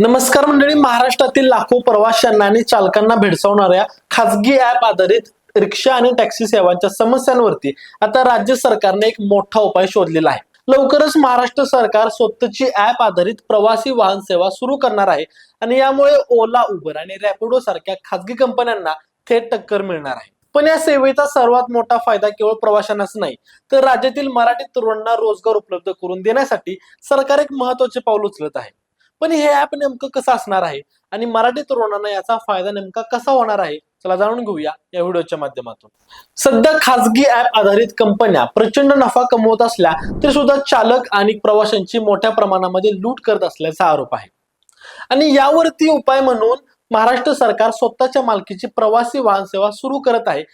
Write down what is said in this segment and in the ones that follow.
नमस्कार मंडळी महाराष्ट्रातील लाखो प्रवाशांना आणि चालकांना भेडसावणाऱ्या खासगी ऍप आधारित रिक्षा आणि टॅक्सी सेवांच्या समस्यांवरती आता राज्य सरकारने एक मोठा उपाय शोधलेला आहे. लवकरच महाराष्ट्र सरकार स्वतःची ऍप आधारित प्रवासी वाहन सेवा सुरू करणार आहे आणि यामुळे ओला उबर आणि रॅपिडो सारख्या खासगी कंपन्यांना थेट टक्कर मिळणार आहे. पण या सेवेचा सर्वात मोठा फायदा केवळ प्रवाशांनाच नाही तर राज्यातील मराठी तरुणांना रोजगार उपलब्ध करून देण्यासाठी सरकार एक महत्त्वाचे पाऊल उचलत आहे. पण हे ऍप नेमकं कसं असणार आहे? आणि मराठी तरुणांना याचा फायदा नेमका कसा होणार आहे? चला जाणून घेऊया या व्हिडिओच्या माध्यमातून. सध्या खासगी ऍप आधारित कंपन्या प्रचंड नफा कमवत असल्या तरी सुद्धा चालक आणि प्रवाशांची मोठ्या प्रमाणामध्ये लूट करत असल्याचा आरोप आहे. आणि यावरती उपाय म्हणून महाराष्ट्र सरकार स्वतःच्या मालकीची प्रवासी वाहन सेवा सुरू करत आहे.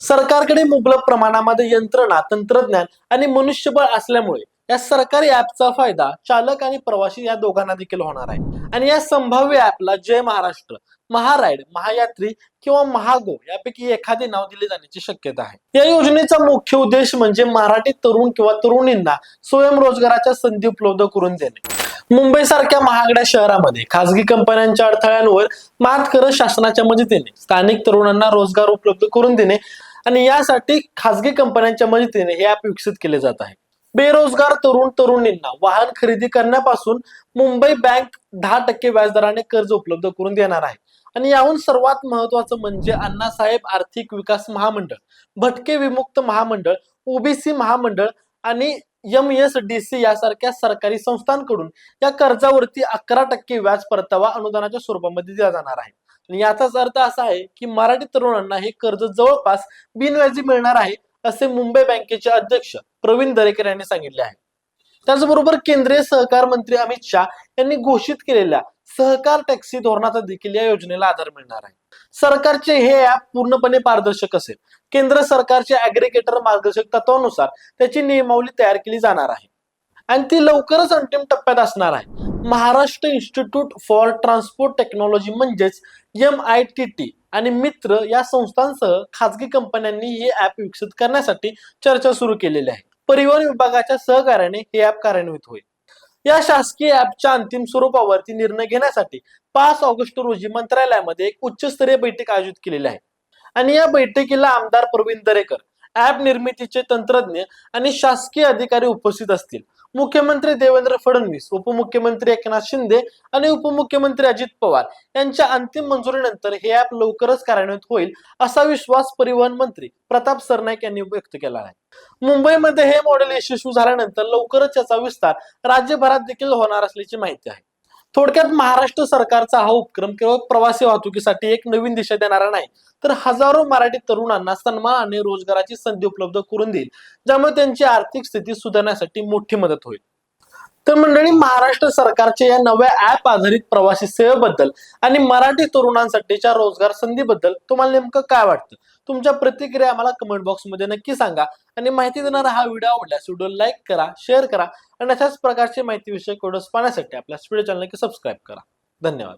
सरकारकडे मुबलक प्रमाणामध्ये यंत्रणा तंत्रज्ञान आणि मनुष्यबळ असल्यामुळे या सरकारी ऍपचा फायदा चालक आणि प्रवासी या दोघांना देखील होणार आहे. आणि या संभाव्य ऍपला जय महाराष्ट्र महाराईड महायात्री किंवा महागो यापैकी एखादे नाव दिले जाण्याची शक्यता आहे. या योजनेचा मुख्य उद्देश म्हणजे मराठी तरुण किंवा तरुणींना स्वयंरोजगाराच्या संधी उपलब्ध करून देणे. मुंबई सारख्या महागड्या शहरामध्ये खासगी कंपन्यांच्या अडथळ्यांवर मात करत शासनाच्या मदतीने स्थानिक तरुणांना रोजगार उपलब्ध करून देणे आणि यासाठी खासगी कंपन्यांच्या मदतीने हे ऍप विकसित केले जात आहे. बेरोजगार तरुण तरुणींना वाहन खरेदी करण्यापासून मुंबई बँक दहा टक्के व्याजदराने कर्ज उपलब्ध करून देणार आहे. आणि याहून सर्वात महत्वाचं म्हणजे अण्णासाहेब आर्थिक विकास महामंडळ भटके विमुक्त महामंडळ ओबीसी महामंडळ आणि एम एस डी सी यासारख्या सरकारी संस्थांकडून या कर्जावरती अकरा टक्के व्याज परतावा अनुदानाच्या स्वरूपामध्ये दिला जाणार आहे. आणि याचाच अर्थ असा आहे की मराठी तरुणांना हे कर्ज जवळपास बिनव्याजी मिळणार आहे. असे मुंबई बँकेचे अध्यक्ष प्रवीण दरेकर यांनी सांगितले आहे. त्याचबरोबर केंद्रीय सहकार मंत्री अमित शाह यांनी घोषित केलेल्या सहकार टॅक्सी धोरणाचा देखील या योजनेला आधार मिळणार आहे. सरकारचे हे ऍप पूर्णपणे पारदर्शक असेल. केंद्र सरकारचे अग्रिगेटर मार्गदर्शक तत्वानुसार त्याची नियमावली तयार केली जाणार आहे. आणि ती लवकरच अंतिम टप्प्यात असणार आहे. Maharashtra institute for transport technology म्हणजेच एम आय टी टी आणि मित्र या संस्थांसह खाजगी कंपन्यांनी हे ऍप विकसित करण्यासाठी चर्चा सुरू केलेली आहे. परिवहन विभागाच्या सहकार्याने हे ऍप कार्यान्वित होईल. या शासकीय ऍपच्या अंतिम स्वरूपावरती निर्णय घेण्यासाठी पाच ऑगस्ट रोजी मंत्रालयामध्ये एक उच्चस्तरीय बैठक आयोजित केलेली आहे. आणि या बैठकीला आमदार प्रवीण दरेकर ऍप निर्मितीचे तंत्रज्ञ आणि शासकीय अधिकारी उपस्थित असतील. मुख्यमंत्री देवेंद्र फडणवीस उपमुख्यमंत्री एकनाथ शिंदे आणि उपमुख्यमंत्री अजित पवार यांच्या अंतिम मंजुरीनंतर हे ऍप लवकरच कार्यान्वित होईल असा विश्वास परिवहन मंत्री प्रताप सरनाईक यांनी व्यक्त केला आहे. मुंबईमध्ये हे मॉडेल यशस्वी झाल्यानंतर लवकरच याचा विस्तार राज्यभरात देखील होणार असल्याची माहिती आहे. थोडक्यात महाराष्ट्र सरकारचा हा उपक्रम केवळ प्रवासी वाहतुकीसाठी एक नवीन दिशा देणारा नाही तर हजारो मराठी तरुणांना सन्मान आणि रोजगाराची संधी उपलब्ध करून देईल ज्यामुळे त्यांची आर्थिक स्थिती सुधारण्यासाठी मोठी मदत होईल. तर मंडळी महाराष्ट्र सरकारच्या या नव्या ऍप आधारित प्रवासी सेवेबद्दल आणि मराठी तरुणांसाठीच्या रोजगार संधीबद्दल तुम्हाला नेमकं काय वाटतं? तुमच्या प्रतिक्रिया आम्हाला कमेंट बॉक्समध्ये नक्की सांगा. आणि माहिती देणारा हा व्हिडिओ आवडल्यास व्हिडिओ लाईक करा शेअर करा आणि अशाच प्रकारचे माहितीविषयक व्हिडिओज पाहण्यासाठी आपल्या व्हिडिओ चॅनल सबस्क्राईब करा. धन्यवाद.